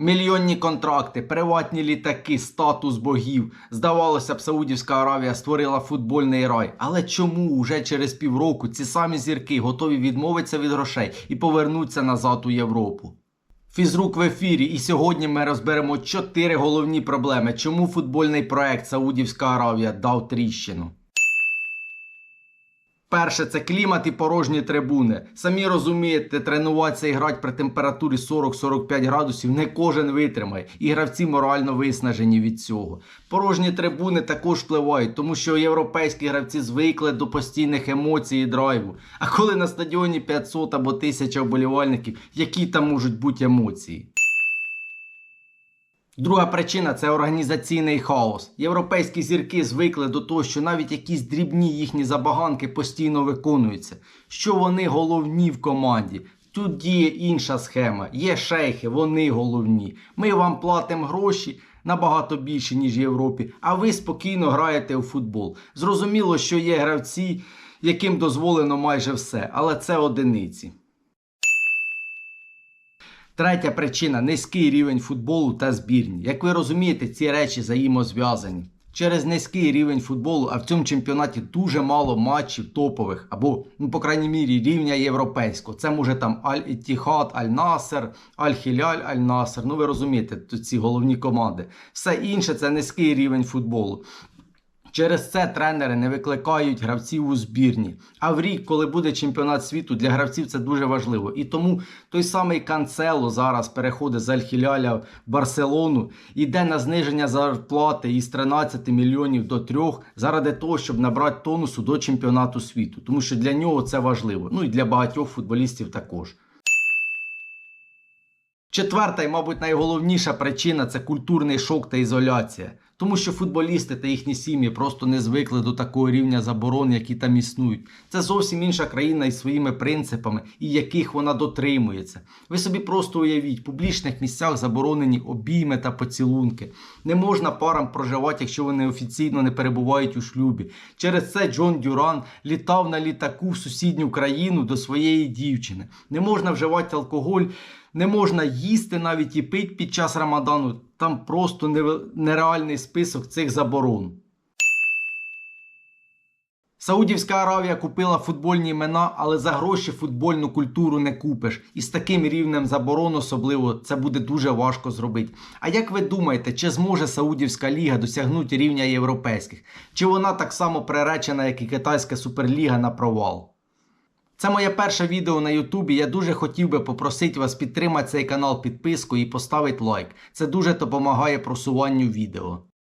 Мільйонні контракти, приватні літаки, статус богів. Здавалося б, Саудівська Аравія створила футбольний рай. Але чому уже через півроку ці самі зірки готові відмовитися від грошей і повернуться назад у Європу? Фізрук в ефірі, і сьогодні ми розберемо чотири головні проблеми, чому футбольний проект Саудівська Аравія дав тріщину. Перше, це клімат і порожні трибуни. Самі розумієте, тренуватися і грати при температурі 40-45 градусів не кожен витримає, і гравці морально виснажені від цього. Порожні трибуни також впливають, тому що європейські гравці звикли до постійних емоцій і драйву. А коли на стадіоні 500 або 1000 вболівальників, які там можуть бути емоції? Друга причина це організаційний хаос. Європейські зірки звикли до того, що навіть якісь дрібні їхні забаганки постійно виконуються. Що вони головні в команді. Тут діє інша схема. Є шейхи, вони головні. Ми вам платимо гроші набагато більше, ніж в Європі, а ви спокійно граєте у футбол. Зрозуміло, що є гравці, яким дозволено майже все, але це одиниці. Третя причина низький рівень футболу та збірні. Як ви розумієте, ці речі взаємозв'язані. Через низький рівень футболу, а в цьому чемпіонаті дуже мало матчів топових, або, ну, по крайній мірі, рівня європейського. Це може там Аль-Іттіхад, Аль-Насер, Аль-Хіляль, Аль-Насер. Ну ви розумієте, тут ці головні команди. Все інше це низький рівень футболу. Через це тренери не викликають гравців у збірні. А в рік, коли буде чемпіонат світу, для гравців це дуже важливо. І тому той самий Канцело зараз переходить з Аль-Хіляля в Барселону, іде на зниження зарплати із 13 мільйонів до 3 заради того, щоб набрати тонусу до чемпіонату світу. Тому що для нього це важливо. Ну і для багатьох футболістів також. Четверта і, мабуть, найголовніша причина це культурний шок та ізоляція. Тому що футболісти та їхні сім'ї просто не звикли до такого рівня заборон, які там існують. Це зовсім інша країна із своїми принципами, і яких вона дотримується. Ви собі просто уявіть, в публічних місцях заборонені обійми та поцілунки. Не можна парам проживати, якщо вони офіційно не перебувають у шлюбі. Через це Джон Дюран літав на літаку в сусідню країну до своєї дівчини. Не можна вживати алкоголь. Не можна їсти навіть і пити під час Рамадану. Там просто нереальний список цих заборон. Саудівська Аравія купила футбольні імена, але за гроші футбольну культуру не купиш. І з таким рівнем заборон особливо це буде дуже важко зробити. А як ви думаєте, чи зможе Саудівська ліга досягнути рівня європейських? Чи вона так само приречена, як і китайська суперліга на провал? Це моє перше відео на Ютубі. Я дуже хотів би попросити вас підтримати цей канал підпискою і поставити лайк. Це дуже допомагає просуванню відео.